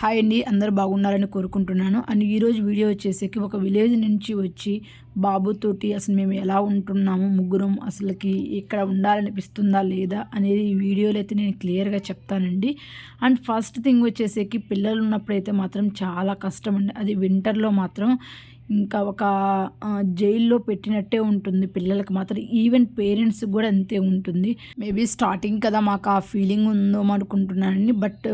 Hi అండి అందరు బాగున్నారని కోరుకుంటున్నాను. అండ్ ఈరోజు వీడియో వచ్చేసరికి ఒక విలేజ్ నుంచి వచ్చి బాబుతోటి అసలు మేము ఎలా ఉంటున్నాము ముగ్గురం అసలుకి ఇక్కడ ఉండాలనిపిస్తుందా లేదా అనేది ఈ వీడియోలో అయితే నేను క్లియర్గా చెప్తానండి. అండ్ ఫస్ట్ థింగ్ వచ్చేసరికి పిల్లలు ఉన్నప్పుడైతే మాత్రం చాలా కష్టం అండి. అది వింటర్లో మాత్రం ఇంకా ఒక జైల్లో పెట్టినట్టే ఉంటుంది. పిల్లలకు మాత్రం ఈవెన్ పేరెంట్స్ కూడా అంతే ఉంటుంది. మేబీ స్టార్టింగ్ కదా మాకు ఆ ఫీలింగ్ ఉందో అనుకుంటున్నానండి బట్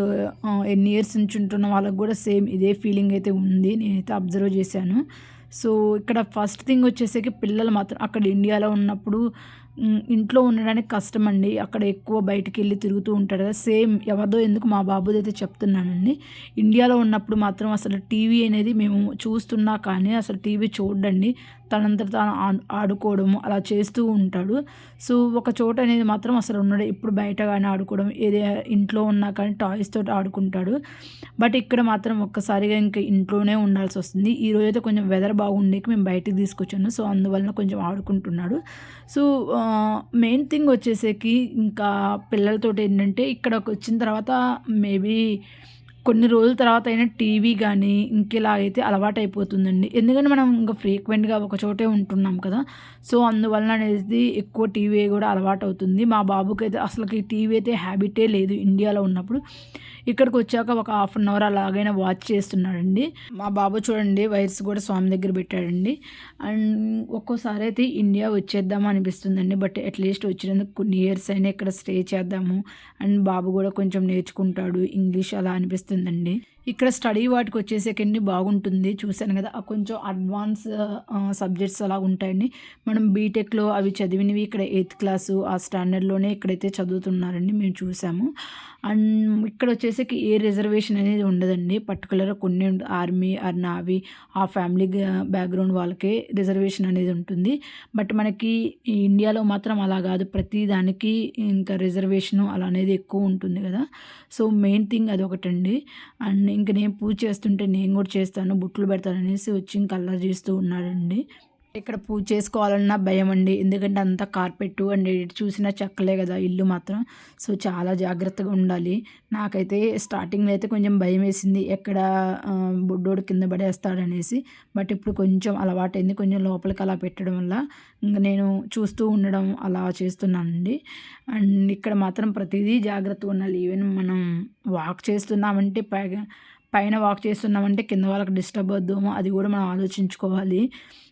ఎన్ని ఇయర్స్ నుంచి ఉంటున్న వాళ్ళకి కూడా సేమ్ ఇదే ఫీలింగ్ అయితే ఉంది. నేనైతే అబ్జర్వ్ చేశాను. సో ఇక్కడ ఫస్ట్ థింగ్ వచ్చేసరికి పిల్లలు మాత్రం అక్కడ ఇండియాలో ఉన్నప్పుడు ఇంట్లో ఉండడానికి కష్టం అండి అక్కడ ఎక్కువ బయటికి వెళ్ళి తిరుగుతూ ఉంటాడు కదా. సేమ్ ఎవరిదో ఎందుకు మా బాబుది అయితే చెప్తున్నానండి. ఇండియాలో ఉన్నప్పుడు మాత్రం అసలు టీవీ అనేది మేము చూస్తున్నా కానీ అసలు టీవీ చూడండి తనంతట తాను ఆడుకోవడము అలా చేస్తూ ఉంటాడు. సో ఒక చోట అనేది మాత్రం అసలు ఉన్నాడు ఇప్పుడు బయట కానీ ఆడుకోవడం ఏదే ఇంట్లో ఉన్నా కానీ టాయ్స్ తోటి ఆడుకుంటాడు. బట్ ఇక్కడ మాత్రం ఒక్కసారిగా ఇంకా ఇంట్లోనే ఉండాల్సి వస్తుంది. ఈ రోజు అయితే కొంచెం వెదర్ బాగుండేకి మేము బయటికి తీసుకొచ్చాను. సో అందువలన కొంచెం ఆడుకుంటున్నాడు. సో మెయిన్ థింగ్ వచ్చేసరికి ఇంకా పిల్లలతోటి ఏంటంటే ఇక్కడికి వచ్చిన తర్వాత మేబీ కొన్ని రోజుల తర్వాత అయినా టీవీ కానీ ఇంకెలాగైతే అలవాటు అయిపోతుందండి ఎందుకంటే మనం ఇంకా ఫ్రీక్వెంట్గా ఒక చోటే ఉంటున్నాం కదా. సో అందువలన అనేది ఎక్కువ టీవీ కూడా అలవాటు అవుతుంది మా బాబుకి అయితే అసలుకి టీవీ అయితే హ్యాబిటే లేదు ఇండియాలో ఉన్నప్పుడు. ఇక్కడికి వచ్చాక ఒక హాఫ్ అన్ అవర్ అలాగైనా వాచ్ చేస్తున్నాడండి. మా బాబు చూడండి వైర్స్ కూడా స్వామి దగ్గర పెట్టాడండి. అండ్ ఒక్కోసారి అయితే ఇండియా వచ్చేద్దాం అనిపిస్తుందండి. బట్ అట్లీస్ట్ వచ్చినందుకు కొన్ని ఇయర్స్ అయినా ఇక్కడ స్టే చేద్దాము. అండ్ బాబు కూడా కొంచెం నేర్చుకుంటాడు. ఇంగ్లీష్ అలా అనిపిస్తుంది. అవుతుందండి ఇక్కడ స్టడీ వాటికి వచ్చేసేకండి బాగుంటుంది. చూశాను కదా కొంచెం అడ్వాన్స్ సబ్జెక్ట్స్ అలా ఉంటాయండి. మనం బీటెక్లో అవి చదివినవి ఇక్కడ ఎయిత్ క్లాసు ఆ స్టాండర్డ్లోనే ఇక్కడైతే చదువుతున్నారండి మేము చూసాము అండ్ ఇక్కడ వచ్చేసరికి ఏ రిజర్వేషన్ అనేది ఉండదండి. పర్టికులర్గా కొన్ని ఆర్మీ ఆర్ నావీ ఆ ఫ్యామిలీ బ్యాక్గ్రౌండ్ వాళ్ళకే రిజర్వేషన్ అనేది ఉంటుంది. బట్ మనకి ఈ ఇండియాలో మాత్రం అలా కాదు. ప్రతి దానికి ఇంకా రిజర్వేషన్ అలా అనేది ఎక్కువ ఉంటుంది కదా. సో మెయిన్ థింగ్ అది ఒకటండి అండ్ ఇంక నేను పూజ చేస్తుంటే నేను కూడా చేస్తాను బుట్లు పెడతాను అనేసి వచ్చి ఇంకా అల్లరి చేస్తూ ఉన్నాడండి. ఇక్కడ పూజ చేసుకోవాలన్నా భయం అండి. ఎందుకంటే అంతా కార్పెట్ అండ్ ఎటు చూసినా చెక్కలే కదా ఇల్లు మాత్రం. సో చాలా జాగ్రత్తగా ఉండాలి. నాకైతే స్టార్టింగ్లో అయితే కొంచెం భయం వేసింది. ఎక్కడ ఆ, బుడ్డోడు కింద పడేస్తాడనేసి. బట్ ఇప్పుడు కొంచెం అలవాటైంది. కొంచెం లోపలికి అలా పెట్టడం వల్ల ఇంకా నేను చూస్తూ ఉండడం అలా చేస్తున్నానండి. అండ్ ఇక్కడ మాత్రం ప్రతిదీ జాగ్రత్తగా ఉండాలి. ఈవెన్ మనం వాక్ చేస్తున్నామంటే పై పైన వాక్ చేస్తున్నామంటే కింద వాళ్ళకి డిస్టర్బ్ అవుద్దామో అది కూడా మనం ఆలోచించుకోవాలి.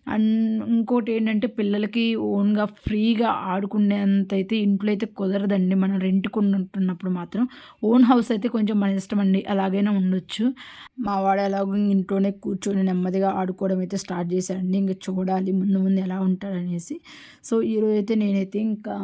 అండ్ ఇంకోటి ఏంటంటే పిల్లలకి ఓన్గా ఫ్రీగా ఆడుకునేంత అయితే ఇంట్లో అయితే కుదరదండి. మనం రెంట్కి ఉంటున్నప్పుడు మాత్రం ఓన్ హౌస్ అయితే కొంచెం మన ఇష్టం అండి. అలాగైనా ఉండొచ్చు. మా వాడు ఎలాగో ఇంట్లోనే కూర్చొని నెమ్మదిగా ఆడుకోవడం అయితే స్టార్ట్ చేశాడండి. ఇంకా చూడాలి ముందు ముందు ఎలా ఉంటాడనేసి. సో ఈరోజు అయితే నేనైతే ఇంకా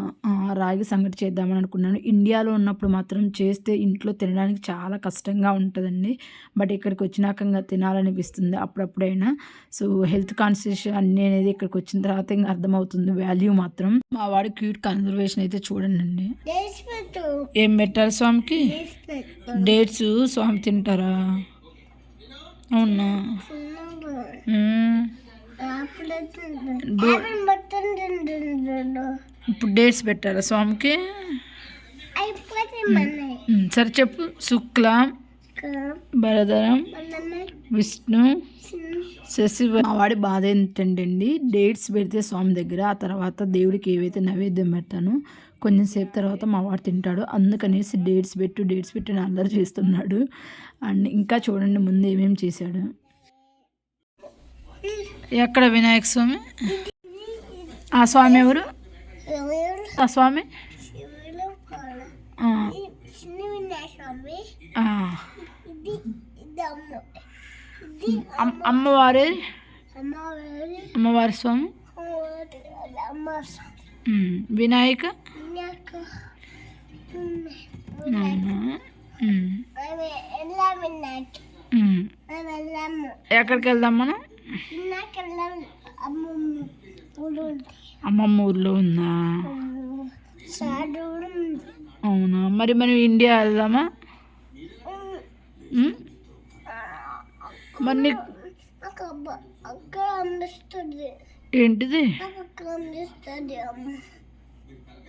రాగి సంగటి చేద్దామని అనుకున్నాను. ఇండియాలో ఉన్నప్పుడు మాత్రం చేస్తే ఇంట్లో తినడానికి చాలా కష్టంగా ఉంటుందండి. బట్ ఇక్కడికి వచ్చినాక తినాలనిపిస్తుంది అప్పుడప్పుడైనా. సో హెల్త్ కాన్షియస్ అన్నీ అనేది ఇక్కడికి వచ్చిన తర్వాత ఇంకా అర్థమవుతుంది. వాల్యూ మాత్రం. మా వాడి క్యూట్ కన్జర్వేషన్ అయితే చూడండి అండి. ఏం పెట్టాలి స్వామికి? డేట్స్ స్వామి తింటారా? అవునా? ఇప్పుడు డేట్స్ పెట్టారా స్వామికి. సరే చెప్పు. శుక్ల భరధరం విష్ణు శశి మా వాడి బాధ ఏంటంటే అండి డేట్స్ పెడితే స్వామి దగ్గర ఆ తర్వాత దేవుడికి ఏవైతే నైవేద్యం పెడతానో కొంచెం సేపు తర్వాత మా వాడు తింటాడు. అందుకనేసి డేట్స్ పెట్టు డేట్స్ పెట్టు అని అల్లరి చేస్తున్నాడు. అండ్ ఇంకా చూడండి ముందు ఏమేమి చేశాడు. ఎక్కడ వినాయక స్వామి? ఆ స్వామి ఎవరు? ఆ స్వామి. ఆ, అమ్మవారి. అమ్మవారి. స్వామి. వినాయక. ఎక్కడికి వెళ్దాం మనం? అమ్మమ్మ ఊర్లో ఉందా. అవునా? మరి మనం ఇండియా వెళ్దామా? మరి ఏంటిది?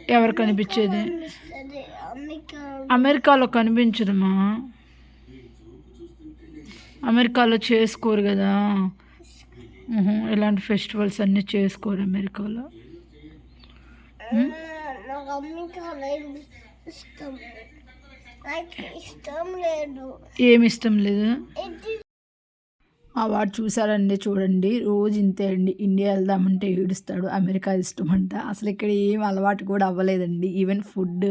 ఎవరు కనిపించేది? అమెరికాలో. కనిపించదమ్మా. అమెరికాలో చేసుకోరు కదా. ఇలాంటి ఫెస్టివల్స్ అన్నీ చేసుకోరు అమెరికాలో. నాకు ఏమి ఇష్టం లేదు? ఆ వాడు చూసారండి చూడండి. రోజు ఇంతే అండి. ఇండియా వెళ్దామంటే ఏడుస్తాడు. అమెరికా ఇష్టం అంట అసలు ఇక్కడ ఏం అలవాటు కూడా అవ్వలేదండి. ఈవెన్ ఫుడ్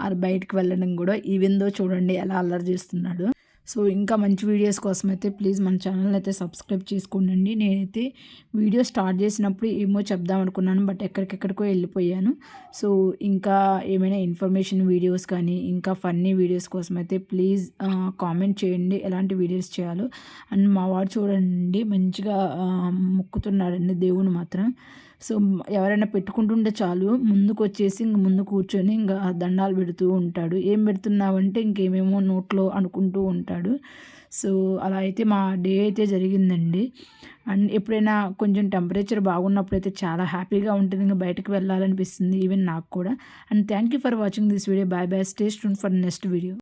ఆర్ బయటకు వెళ్ళడం కూడా. ఈవెన్ దో చూడండి ఎలా అల్లరి చేస్తున్నాడు. సో ఇంకా మంచి వీడియోస్ కోసం అయితే ప్లీజ్ మన ఛానల్ అయితే సబ్స్క్రైబ్ చేసుకోండి నేనైతే వీడియో స్టార్ట్ చేసినప్పుడు ఏమో చెప్దాం అనుకున్నాను బట్ ఎక్కడికెక్కడికో వెళ్ళిపోయాను. సో ఇంకా ఏమైనా ఇన్ఫర్మేషన్ వీడియోస్ కానీ ఇంకా ఫన్నీ వీడియోస్ కోసం అయితే ప్లీజ్ కామెంట్ చేయండి. ఎలాంటి వీడియోస్ చేయాలో. అండ్ మా వాడు చూడండి మంచిగా మొక్కుతున్నాడండి దేవుని మాత్రం. సో ఎవరైనా పెట్టుకుంటుంటే చాలు ముందుకు వచ్చేసి ఇంక ముందు కూర్చొని ఇంకా దండాలు పెడుతూ ఉంటాడు. ఏం పెడుతున్నావంటే ఇంకేమేమో నోట్లో అనుకుంటూ ఉంటాడు. సో అలా అయితే మా డే అయితే జరిగిందండి. అండ్ ఎప్పుడైనా కొంచెం టెంపరేచర్ బాగున్నప్పుడు అయితే చాలా హ్యాపీగా ఉంటుంది. ఇంకా బయటకు వెళ్ళాలనిపిస్తుంది ఈవెన్ నాకు కూడా. And thank you for watching this video. Bye bye stay స్టూన్ for next video.